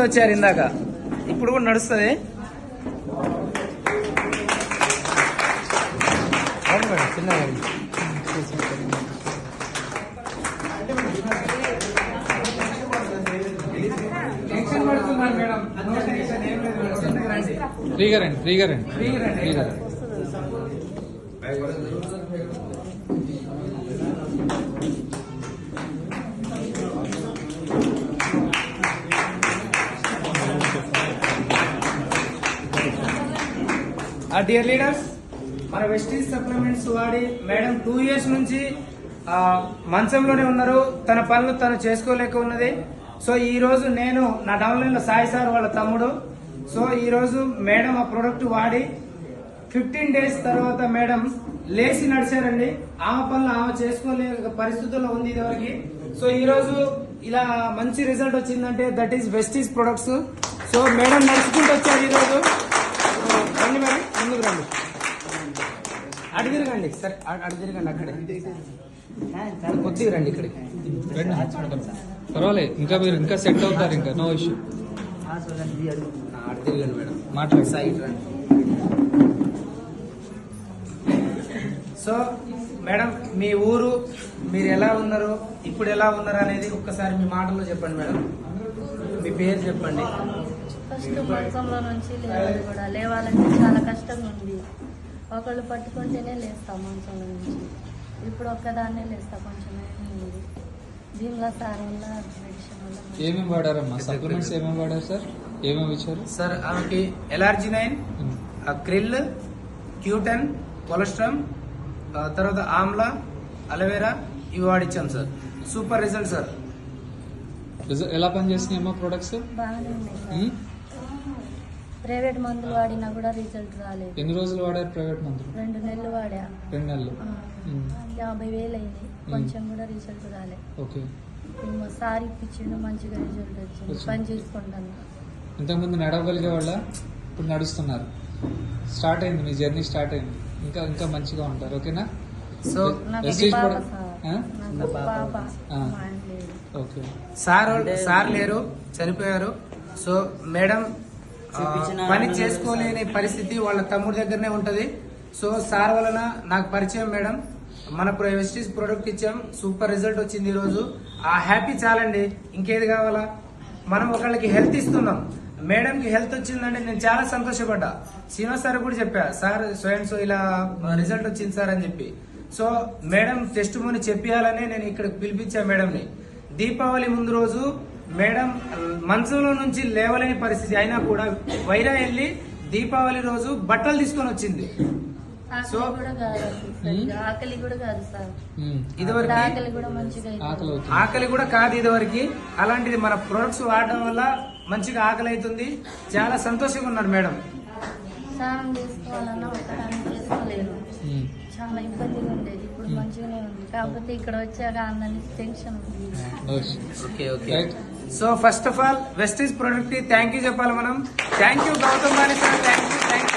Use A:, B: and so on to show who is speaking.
A: నడుచుకుంటూ వచ్చారు ఇందాక. ఇప్పుడు కూడా నడుస్తుంది.
B: ఫ్రీగా రండి ఫ్రీగా రండి
A: ఫ్రీగా రండి. డియర్ లీడర్స్ మన వెస్టీజ్ సప్లిమెంట్స్ వాడి మేడం టూ ఇయర్స్ నుంచి మంచంలోనే ఉన్నారు. తన పనులు తను చేసుకోలేక ఉన్నది. సో ఈ రోజు నేను నా డౌన్లైన్లో సాయి సార్ వాళ్ళ తమ్ముడు. సో ఈ రోజు మేడం ఆ ప్రొడక్ట్ వాడి ఫిఫ్టీన్ డేస్ తర్వాత మేడం లేచి నడిచారండి. ఆమె పనులు ఆమె చేసుకోలేక పరిస్థితుల్లో ఉంది ఇదివరకు. సో ఈ రోజు ఇలా మంచి రిజల్ట్ వచ్చిందంటే that is Vestige products so madam నడుచుకుంటూ వచ్చారు ఈ రోజు. రండి మేడం ముందుకు రండి. అటు తిరగండి సరే అటు అటు తిరగండి అక్కడే. కొద్దిగా రండి ఇక్కడికి.
B: పర్వాలేదు ఇంకా మీరు ఇంకా సెట్ అవుతారు ఇంకా నో ఇష్యూ
A: ఆ, అటు తిరగండి మేడం.
B: మాట్లాడు
A: సైడ్ రండి. సో మేడం మీ ఊరు మీరు ఎలా ఉన్నారు ఇప్పుడు ఎలా ఉన్నారు అనేది ఒక్కసారి మీ మాటల్లో చెప్పండి మేడం. మీ పేరు చెప్పండి.
C: ఫస్ట్ మంచంలో నుంచి లేవాలి కూడా. లేవాలంటే చాలా కష్టంగా ఉంది. ఒకళ్ళు పట్టుకుంటేనే లేస్తాం మంచంలో నుంచి. ఇప్పుడు ఒక్కదాన్నే లేస్తా కొంచెం ఉంది దీనిలో సార్ వల్ల
B: ఏమేమి వాడారమ్మా? సప్లిమెంట్స్ ఏమేమి వాడారు సార్? ఏమేమి ఇచ్చారు?
A: సార్ ఆమెకి ఎలర్జీ నైన్ క్రిల్ క్యూటన్ కొలెస్ట్రామ్ తర్వాత ఆమ్లా అలోవెరా ఇవి వాడిచ్చాం సార్. Super result sir.
B: ఎలా పనిచేస్తున్నాయమ్మా ప్రొడక్ట్స్
C: బాగానే ఉన్నాయి. సార్ ప్రైవేట్ మందులు వాడినా కూడా రిజల్ట్ రాలేదు.
B: ఎన్ని రోజులు వాడారు ప్రైవేట్ మందులు?
C: రెండు నెలలు వాడా.
B: రెండు నెలలు.
C: ఆ,
B: మ్మ్.
C: యాభై వేలు అయింది. కొంచెం కూడా రిజల్ట్ రాలేదు
B: ఓకే
C: ఇప్పుడు మా సార్ ఇప్పించిండు మంచిగా రిజల్ట్ వచ్చింది.
B: వచ్చింది.
C: పని చేసుకుంటాను.
B: ఇంతకుముందు నడవగలిగే వాళ్ళ ఇప్పుడు నడుస్తున్నారు. స్టార్ట్ అయింది మీ జర్నీ స్టార్ట్ అయింది. ఇంకా ఇంకా మంచిగా ఉంటారు. ఓకేనా
A: సో
C: లేడు
B: ఓకే
A: సార్. సార్ లేరు చనిపోయారు. సో మేడం పని చేసుకోలేని పరిస్థితి వాళ్ళ తమ్ముడి దగ్గరనే ఉంటది. సో సార్ వలన నాకు పరిచయం మేడం. మన వెస్టీస్ ప్రోడక్ట్ ఇచ్చాం. సూపర్ రిజల్ట్ వచ్చింది ఈ రోజు ఆ హ్యాపీ చాలండి. ఇంకేది కావాలా? మనం ఒకళ్ళకి హెల్త్ ఇస్తున్నాం. మేడం కి హెల్త్ వచ్చిందంటే నేను చాలా సంతోషపడ్డా. శ్రీనివాస్ సార్ కూడా చెప్పా సార్ సో అండ్ సో ఇలా రిజల్ట్ వచ్చింది సార్ అని చెప్పి. సో మేడం టెస్ట్ మోని చెప్పియాలనే నేను ఇక్కడ పిలిపించా మేడంని. దీపావళి ముందు రోజు మేడం మంచంలో నుంచి లేవలేని పరిస్థితి అయినా కూడా వైరా వెళ్ళి దీపావళి రోజు బట్టలు తీసుకొని వచ్చింది.
C: ఆకలి
A: సో-.
C: ఆకలి కూడా కాదు సార్.
A: ఇదివరకు
C: ఆకలి కూడా మంచిగా.
B: ఆకలి
A: కూడా కాదు ఇదివరకు. అలాంటిది మన ప్రొడక్ట్స్ వాడడం వల్ల మంచిగా ఆకలి అవుతుంది. చాలా సంతోషంగా ఉన్నారు మేడం.
C: చాలా ఇబ్బందిగా ఉండేది. ఇప్పుడు మంచిగానే ఉంది. కాకపోతే ఇక్కడ వచ్చాక అందరినీ tension
A: okay okay so first of all Vestige ప్రొడక్ట్కి thank you చెప్పాలి మనం thank you Gautam Bani sir thank you